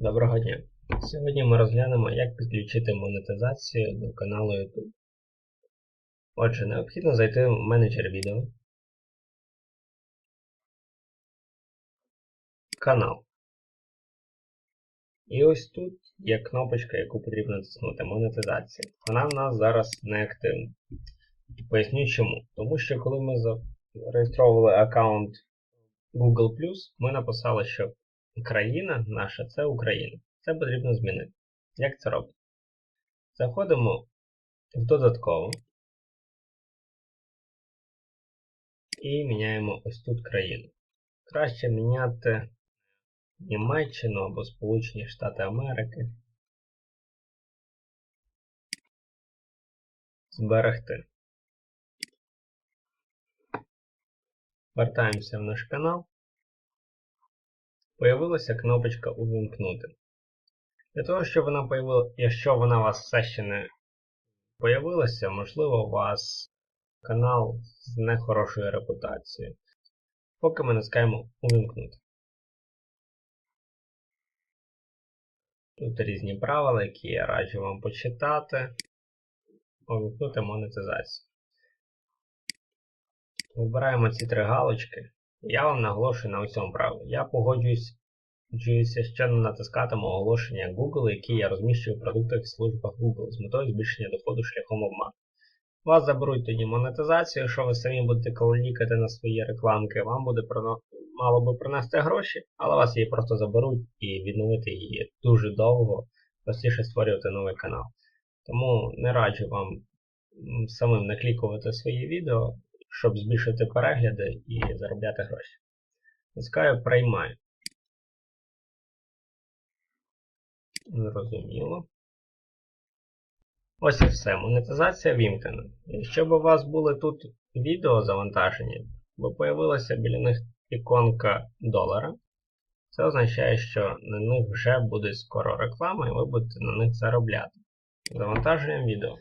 Доброго дня! Сьогодні ми розглянемо, як підключити монетизацію до каналу YouTube. Отже, необхідно зайти в менеджер відео, канал. І ось тут є кнопочка, яку потрібно натиснути монетизація. Вона в нас зараз не активна. Поясню чому. Тому що коли ми зареєстровували аккаунт Google ми написали, що країна наша це Україна. Це потрібно змінити. Як це робити? Заходимо в додатково і міняємо ось тут країну. Краще міняти Німеччину або Сполучені Штати Америки. Зберегти. Вертаємося в наш канал. Появилася кнопочка Увімкнути. Для того, щоб вона появила, якщо вона у вас все ще не появилася, можливо, у вас канал з нехорошою репутацією. Поки ми натискаємо Увімкнути. Тут різні правила, які я раджу вам почитати. Увімкнути монетизацію. Вибираємо ці три галочки. Я вам наголошую на цьому правилі. Я погоджуюсь, що не натискатиму оголошення Google, які я розміщую в продуктах і службах Google з метою збільшення доходу шляхом обману. Вас заберуть тоді монетизацію, що ви самі будете клікати на свої рекламки, вам буде мало би принести гроші, але вас її просто заберуть і відновити її дуже довго, простіше створювати новий канал. Тому не раджу вам самим наклікувати свої відео щоб збільшити перегляди і заробляти гроші. Натискаю приймаю. Зрозуміло. Ось і все. Монетизація вімкнена. Якщо б у вас були тут відео завантажені, бо появилася біля них іконка долара, це означає, що на них вже буде скоро реклама і ви будете на них заробляти. Завантажуємо відео.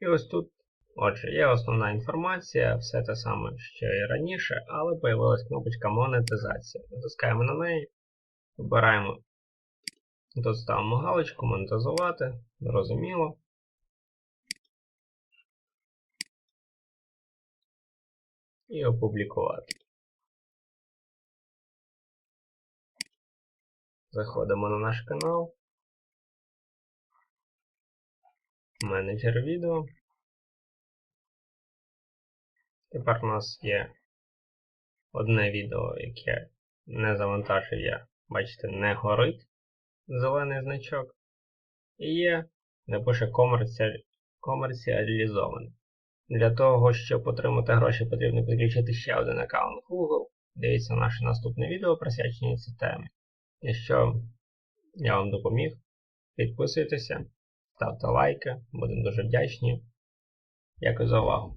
І ось тут, отже, є основна інформація, все те саме, що і раніше, але появилась кнопочка монетизація. Натискаємо на неї, вибираємо, тут ставимо галочку, монетизувати, зрозуміло. І опублікувати. Заходимо на наш канал. Менеджер відео. Тепер у нас є одне відео, яке не завантажив я. Бачите, не горить зелений значок. І є, не пише комерціалізований. Для того, щоб отримати гроші, потрібно підключити ще один аккаунт Google. Дивіться наше наступне відео присвячене цій темі. Якщо я вам допоміг, підписуйтеся ставте лайки, будемо дуже вдячні. Дякую за увагу.